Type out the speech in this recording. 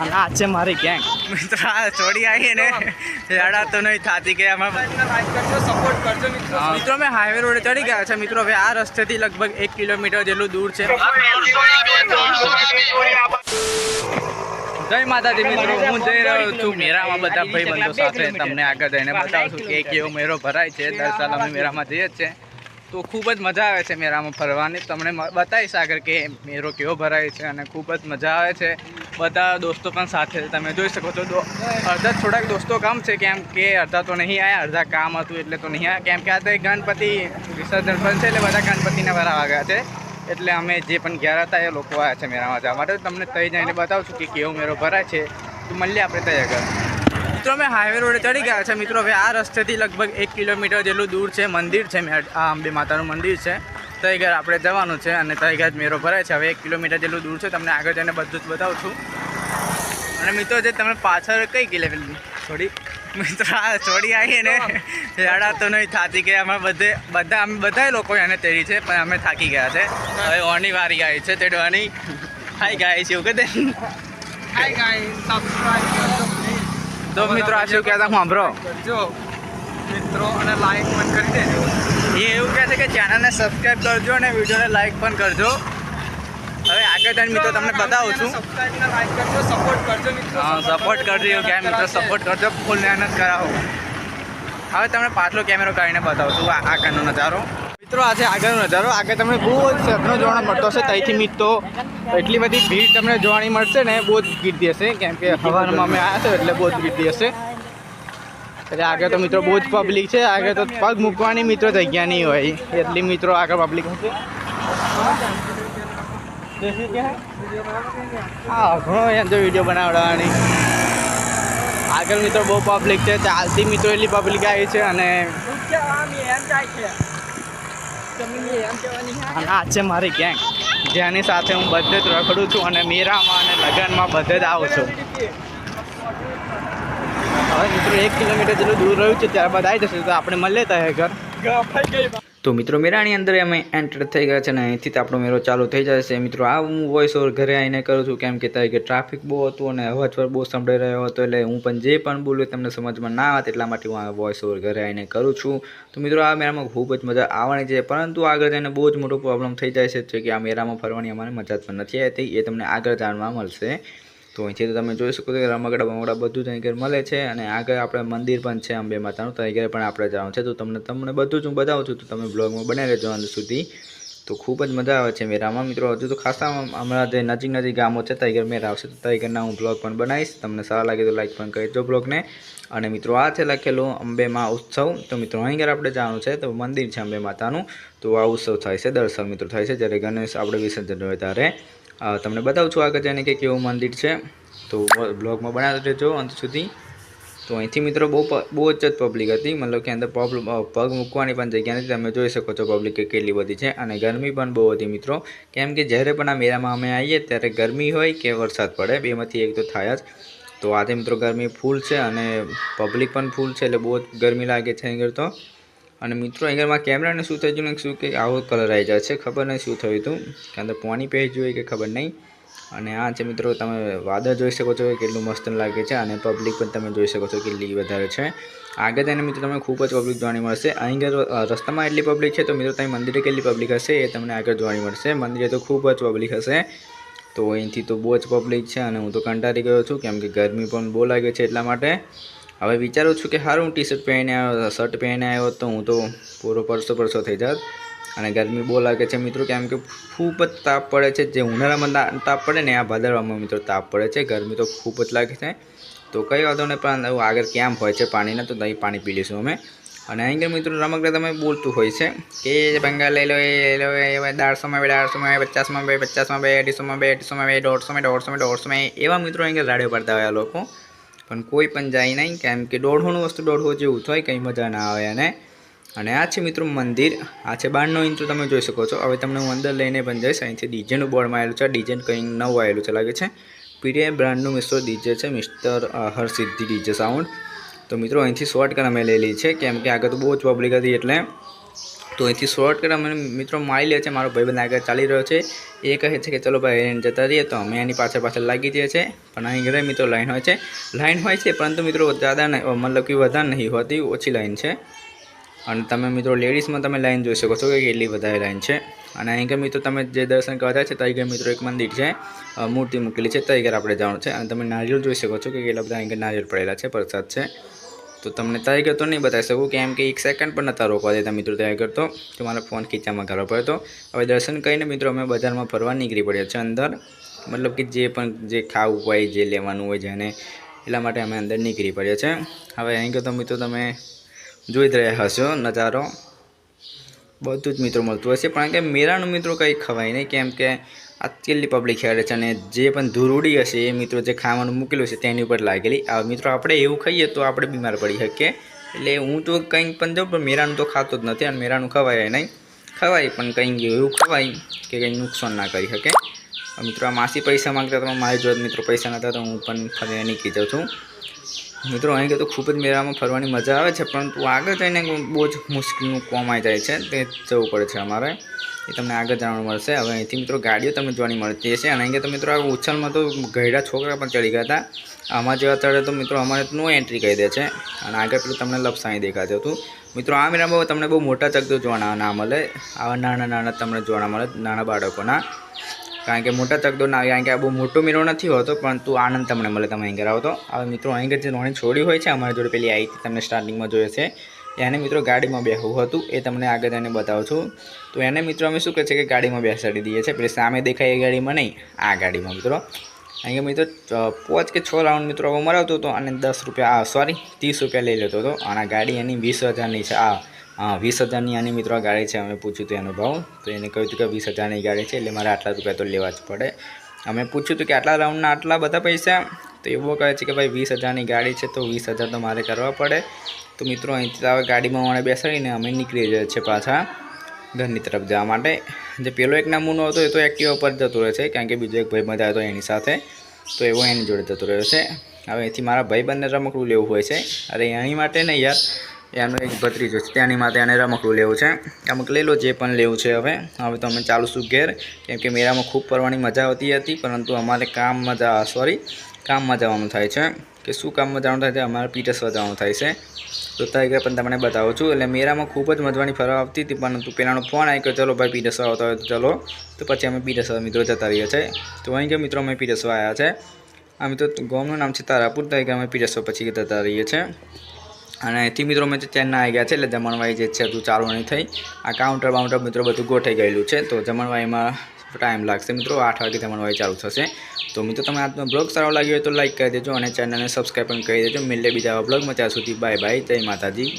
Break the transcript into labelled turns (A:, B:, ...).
A: અને આ છે મારી ગેંગ
B: મિત્રો છોડી આવી ને ઝાડા તો નહીં થાતી કે આમાં
C: સપોર્ટ કરજો મિત્રો,
B: અમે હાઈવે રોડે ચડી ગયા છે. મિત્રો, હવે આ રસ્તેથી લગભગ એક કિલોમીટર જેટલું દૂર છે. જય માતાજી, મિત્રો. હું જઈ રહ્યો છું મેરામાં. બધા ભાઈ બંધો સાથે તમને આગળ જઈને બતાવું છું કે કેવો મેરો ભરાય છે. દર સાલ અમે મેળામાં જઈએ જ છે તો ખૂબ જ મજા આવે છે મેળામાં ફરવાની. તમને બતાવીશ આગળ કે મેરો કેવો ભરાય છે અને ખૂબ જ મજા આવે છે. બધા દોસ્તો પણ સાથે. તમે જોઈ શકો છો અડધા થોડાક દોસ્તો કામ છે કેમ કે અડધા તો નહીં આવ્યા અડધા કામ હતું એટલે તો નહીં આવ્યા કેમ કે આ તો ગણપતિ વિસર્જન પણ છે એટલે બધા ગણપતિને ભરાવા ગયા છે. એટલે અમે જે પણ ઘેર હતા એ લોકો આવ્યા છે મેળામાં જવા માટે. તમને તઈ જઈને બતાવું કે કેવો મેળો ભરાય છે. તો મળીએ આપણે તઈ આગળ. મિત્રો, અમે હાઈવે રોડે ચડી ગયા છે. મિત્રો, હવે આ રસ્તેથી લગભગ એક કિલોમીટર જેટલું દૂર છે. મંદિર છે, મેં આ અંબે માતાનું મંદિર છે. તઈ ઘર આપણે જવાનું છે અને તઈ મેરો ભરાય છે. હવે એક કિલોમીટર જેટલું દૂર છે તમને આગળ જઈને બધું જ બતાવું છું. અને મિત્રો જે તમે પાછળ કઈ ગઈ પેલી થોડી મિત્રો આ છોડી આવી ને ઝાડા તો નહીં થાકી કે અમે બધે બધા અમે બધા લોકો એને તેડી છે પણ અમે થાકી ગયા છે. હવે ઓની વારી આવી છે તેડવાની. હાઈ ગાય છે એવું કહે
C: હાય સબસ્ક્રાઇબ
B: તો મિત્રો આ શું કહેતા હું સાંભળો.
C: જો મિત્રો અને લાઈક પણ કરી દેજો.
B: એ એવું કહે છે કે ચેનલને સબસ્ક્રાઈબ કરજો અને વિડીયોને લાઈક પણ કરજો. હવે આગળ જઈને મિત્રો, તમને બતાવું છું.
C: સપોર્ટ કરજો મિત્રો
B: સપોર્ટ કરજો એવું કે મિત્રો સપોર્ટ કરજો ફૂલ મહેનત કરાવો. હવે તમને પાછલો કેમેરો કાઢીને બતાવું છું આગળનો નજારો. મિત્રો આજે આગળનો નજારો. આગળ તમને બહુ જ સપનો જોવા મળતો હશે. ત્યાંથી મિત્રો, એટલી બધી ભીડ તમને જોવાની મળશે ને, બહુ જ ગીર્દી હશે કેમ કે હવારમાં અમે આવ્યા છો એટલે બહુ જ ગીર્દી હશે એટલે આગળ તો મિત્રો બહુ જ પબ્લિક છે. આગળ તો પગ મૂકવાની મિત્રો જગ્યા નહીં હોય. એટલી મિત્રો આગળ પબ્લિક હશે હા ઘણો એમ તો વીડિયો બનાવડાવવાની. આગળ મિત્રો બહુ પબ્લિક છે. ચાલતી મિત્રો એટલી પબ્લિક આવી છે અને આ છે મારી ગેંગ જેની સાથે હું બધે જ રખડું છું અને મેરામાં અને લગ્નમાં બધે જ આવું છું. એક કિલોમીટર જેટલું દૂર રહ્યું છે ત્યારબાદ આવી જશે તો આપણે મળે ત્યાં ઘર. તો મિત્રો મેરાની અંદર અમે એન્ટર થઈ ગયા છે અને અહીંથી તો આપણો મેળો ચાલુ થઈ જાય છે મિત્રો આ હું વોઇસ ઓવર ઘરે આવીને કરું છું કેમ કે ત્યાં કે ટ્રાફિક બહુ હતું અને અવાજ પર બહુ સંભળાઈ રહ્યો હતો એટલે હું પણ જે પણ બોલું તમને સમજમાં ના આવે એટલા માટે હું આ વોઇસ ઓવર ઘરે આવીને કરું છું. તો મિત્રો આ મેળામાં ખૂબ જ મજા આવવાની છે પરંતુ આગળ જઈને બહુ જ મોટો પ્રોબ્લેમ થઈ જાય છે કે આ મેળામાં ફરવાની અમારે મજા જ પણ નથી આવતી એ તમને આગળ જાણવા મળશે. તો અહીંથી તમે જોઈ શકો છો કે રમકડા બમકડા બધું જ અહીંકર મળે છે અને આગળ આપણે મંદિર પણ છે અંબે માતાનું. તો અહીં પણ આપણે જવાનું છે. તો તમને તમને બધું જ હું બતાવું છું. તો તમે બ્લોગમાં બનાવી રહેજો અંત સુધી. તો ખૂબ જ મજા આવે છે મેરામાં મિત્રો, હજુ તો ખાસા હમણાં જે નજીક નજીક ગામો છે ત્યાં ઘર મેરા આવશે તો ત્યાં ઘરના હું બ્લોગ પણ બનાવીશ. તમને સારા લાગે તો લાઈક પણ કરજો બ્લોગને. અને મિત્રો, આ છે લખેલું અંબેમાં ઉત્સવ. તો મિત્રો, અહીં આપણે જવાનું છે. તો મંદિર છે અંબે માતાનું. તો આ ઉત્સવ થાય છે, દર્શન મિત્રો, થાય છે. જ્યારે ગણેશ આપણે વિસર્જન હોય ત્યારે. તમને બતાવું છું આગળ જઈને કે કેવું મંદિર છે. તો બ્લોગમાં બનાવી રહેજો અંત સુધી. તો અહીંથી મિત્રો બહુ બહુ જ પબ્લિક હતી. મતલબ કે અંદર પ્રોબ્લેમ પગ મૂકવાની પણ જગ્યા નથી. તમે જોઈ શકો છો પબ્લિક કે કેટલી બધી છે અને ગરમી પણ બહુ હતી મિત્રો. કેમ કે જ્યારે પણ આ મેળામાં અમે આવીએ ત્યારે ગરમી હોય કે વરસાદ પડે, બેમાંથી એક તો થાય જ. તો આજે મિત્રો ગરમી ફૂલ છે અને પબ્લિક પણ ફૂલ છે એટલે બહુ જ ગરમી લાગે છે અહીં તો. અને મિત્રો અહીંયામાં કેમેરાને શું થઈ ગયું શું કે આવો કલર આવી જાય છે, ખબર નહીં શું થયું હતું. કે અંદર પાણી પહેરી જોઈએ કે ખબર નહીં. અને આ છે મિત્રો, તમે વાદળ જોઈ શકો છો કેટલું મસ્ત લાગે છે અને પબ્લિક પણ તમે જોઈ શકો છો કેટલી વધારે છે. આગળ તેને મિત્રો, તમને ખૂબ જ પબ્લિક જોવાની મળશે. અહીં રસ્તામાં એટલી પબ્લિક છે તો મિત્રો તમે મંદિરે કેટલી પબ્લિક હશે એ તમને આગળ જોવાની મળશે. મંદિરે તો ખૂબ જ પબ્લિક હશે. તો અહીંથી તો બહુ જ પબ્લિક છે અને હું તો કંટાળી ગયો છું, કેમ કે ગરમી પણ બહુ લાગે છે એટલા માટે. હવે વિચારું છું કે સારું હું ટી શર્ટ પહેરીને આવ્યો શર્ટ પહેરીને આવ્યો તો હું તો પૂરો પરસો પરસો થઈ જાત. અને ગરમી બહુ લાગે છે મિત્રો, કેમ કે ખૂબ જ તાપ પડે છે. જે ઉનાળામાં તાપ પડે ને આ ભાદરવામાં મિત્રો તાપ પડે છે. ગરમી તો ખૂબ જ લાગે છે. તો કઈ વાંધો નહીં, પણ આગળ કેમ્પ હોય છે પાણીના, તો અહીં પાણી પી લઈશું અમે. અને અહીં મિત્રો રમકડા તમે બોલતું હોય છે કે બંગાળ લઈ લો, એ લઈ લો, એ દાળસોમાં બે દાળસોમાં બે પચાસમાં બે પચાસમાં બે અઢીસોમાં બે અઢીસોમાં બે દોઢસોમાં દોઢસોમાં દોઢસોમાં એવા મિત્રો અહીં આગળ રાડે પડતા હોય લોકો. પણ કોઈ પણ જાય નહીં, કેમ કે દોઢોનું વસ્તુ દોઢો જેવું થાય, કંઈ મજા ના આવે અને અને આ છે મિત્રો મંદિર, આ છે બારનો ઇંચ તમે જોઈ શકો છો. હવે તમને હું અંદર લઈને પણ જઈશ, અહીંથી ડીજેનું બોર્ડ આવેલું છે. ડીજે કંઈક નવું આવેલું છે, લાગે છે. પીડીઆઈ બ્રાન્ડનું મિસ્ટર ડીજે છે, મિસ્ટર હરસિદ્ધિ ડીજે સાઉન્ડ. તો મિત્રો અહીંથી શોર્ટકટ અમે લઈ લઈએ છે કેમ કે આગળ તો બહુ જ પબ્લિક હતી એટલે તો અહીંથી શોર્ટકટ અમે મિત્રો મારી લે છે, મારો ભાઈબંધ આગળ ચાલી રહ્યો છે. એ કહે છે કે, ચલો ભાઈ, એને જતા રહીએ. તો અમે એની પાછળ પાછળ લાગી જઈએ છીએ. પણ અહીં ઘરે મિત્રો લાઈન હોય છે. લાઈન હોય છે, પરંતુ મિત્રો જ્યાદા નહીં મતલબ કે વધારે નહીં હોતી, ઓછી લાઈન છે. અને તમે મિત્રો લેડીઝમાં તમે લાઈન જોઈ શકો છો કે કેટલી વધારે લાઈન છે. અને અહીં મિત્રો તમે જે દર્શન જાય છે, ત્યાં આગળ મિત્રો એક મંદિર છે. મૂર્તિ મૂકેલી છે, ત્યાં આગળ આપણે જવાનું છે. અને તમે નારિયેળ જોઈ શકો છો કે કેટલા બધા અહીં નારિયેળ પડેલા છે, પ્રસાદ છે. તો તમને ટાઈગર તો નહીં બતાવી શકું કેમ કે એક સેકન્ડ પણ નતા રોકવા દેતા મિત્રો ટાઈગર તો. તો મારા ફોન ખીચામાં કરવો પડ્યો હવે દર્શન કરીને મિત્રો અમે બજારમાં ફરવા નીકળી પડ્યા છે અંદર. મતલબ કે જે પણ જે ખાવું હોય, જે લેવાનું હોય જેને, એટલા માટે અમે અંદર નીકળી પડ્યા છે હવે અહીં આગળ તો મિત્રો તમે જોઈ જ રહ્યા હશો નજારો. બધું જ મિત્રો મળતું હશે. પણ કે મેળાનું મિત્રો કંઈ ખવાય નહીં. કેમ કે આજકાલની પબ્લિક હેડે છે. અને જે પણ ધૂરુડી હશે, એ મિત્રો જે ખાવાનું મૂકેલું છે, તેની ઉપર લાગેલી. આ મિત્રો આપણે એવું ખાઈએ તો આપણે બીમાર પડી શકીએ. એટલે હું તો કંઈક પણ જાઉં પણ મેરાનું તો ખાતો જ નથી. અને મેરાનું ખવાય નહીં. ખવાય પણ કંઈક એવું ખવાય કે કંઈ નુકસાન ના કરી શકે. મિત્રો, આ માસી પૈસા માંગતા તો મારી જોડે મિત્રો પૈસા નહોતા તો હું પણ ફરી નીકળી જાઉં છું. મિત્રો, અહીં તો ખૂબ જ મેળામાં ફરવાની મજા આવે છે પરંતુ આગળ જઈને બહુ જ મુશ્કેલનું કોમાઈ જાય છે, તે જવું પડે છે અમારે. એ તમને આગળ જાણવા મળશે. હવે અહીંથી મિત્રો, ગાડીઓ તમને જોવાની મળતી હશે. અને અહીં તો મિત્રો, આ ઉછળમાં તો ગયડા છોકરા પણ ચડી ગયા હતા. આમાં જેવા ચડે તો મિત્રો, અમારે નો એન્ટ્રી કહી દે છે. અને આગળ પેલું તમને લપસાણી દેખાતું હતું મિત્રો, આ મેળામાં તમને બહુ મોટા ચકદો જોવાના મળે. આવા નાના નાના તમને જોવા મળે, નાના બાળકોના. કારણ કે મોટા તકદો ના આવે કારણ કે આ બહુ મોટો મીરો નથી હોતો પરંતુ આનંદ તમને મળે તમે અહીં આવો તો. હવે મિત્રો અહીં જે રોણી છોડી હોય છે અમારી જોડે પેલી આવી તમને સ્ટાર્ટિંગમાં જોઈએ છે. એને મિત્રો ગાડીમાં બેસવું હતું એ તમને આગળ જઈને બતાવું છું. તો એને મિત્રો અમે શું કહે છે કે ગાડીમાં બેસાડી દઈએ છીએ પેલી સામે દેખાય એ ગાડીમાં નહીં આ ગાડીમાં મિત્રો. અહીંયા મિત્રો અ, પાંચ કે છ રાઉન્ડ મિત્રો મરાવતો હતો અને દસ રૂપિયા સોરી ત્રીસ રૂપિયા લઈ લેતો હતો. અને ગાડી એની વીસ હજારની છે આ હા, વીસ હજારની આની મિત્રો ગાડી છે, અમે પૂછ્યું હતું એનો ભાવ. તો એને કહ્યું હતું કે વીસ હજારની ગાડી છે, એટલે મારે આટલા રૂપિયા તો લેવા જ પડે. અમે પૂછ્યું હતું કે આટલા રાઉન્ડના આટલા બધા પૈસા? તો એવો કહે છે કે ભાઈ, વીસ હજારની ગાડી છે, તો વીસ હજાર તો મારે કરવા પડે. તો મિત્રો, અહીંથી આવે ગાડીમાં મને બેસાડીને અમે નીકળી જઈએ છીએ પાછા ઘરની તરફ જવા માટે. જે પેલો એક નામૂનો હતો, એ તો એક્ટિવા પર જતો રહે છે, કારણ કે બીજો એક ભાઈ મજા હતો એની સાથે. તો એવો એની જોડે જતો રહ્યો છે. હવે અહીંથી મારા ભાઈબંધને રમકડું લેવું હોય છે. અરે, એની માટે નહીં યાર. એનો એક ભત્રીજો છે. તેની માટે એને રમકડું લેવું છે. અમુક લઈ લો, જે પણ લેવું છે હવે. હવે તો અમે ચાલુશું ઘેર. કેમ કે મેળામાં ખૂબ ફરવાની મજા આવતી હતી, પરંતુ અમારે કામમાં મજા સોરી કામમાં જવાનું થાય છે. કે શું કામમાં જવાનું થાય છે? અમારે પીટસ વધવાનું થાય છે. તો ત્યાં પણ તમને બતાવું છું. એટલે મેરામાં ખૂબ જ મજવાની ફરવા આવતી હતી, પરંતુ પહેલાંનો ફોન આવી ગયો ચલો ભાઈ પીટસવા આવતા હોય તો ચલો. તો પછી અમે પીટસવા મિત્રો જતા રહીએ છીએ. તો અહીં કે મિત્રો અમે પીટસવા આવ્યા છે. આ મિત્રો ગામનું નામ છે તારાપુર તરીકે અમે પીટસવા પછી જતા રહીએ છીએ. અને અહીંથી મિત્રો મેં ચેન્ના આવી ગયા છે, એટલે જમણવાઈ જે છે હજુ ચાલુ નહીં થઈ. આ કાઉન્ટર બાઉન્ટર મિત્રો બધું ગોઠાઈ ગયેલું છે, તો જમણવાઈમાં ટાઈમ લાગશે મિત્રો. આઠ વાગે જમણવાઈ ચાલુ થશે. તો મિત્રો તમે આજનો બ્લોગ સારો લાગ્યો હોય તો લાઈક કરી દેજો અને ચેનલને સબસ્ક્રાઈબ પણ કરી દેજો. મિલે બીજા બ્લોગમાં ત્યાં સુધી બાય બાય જય માતાજી.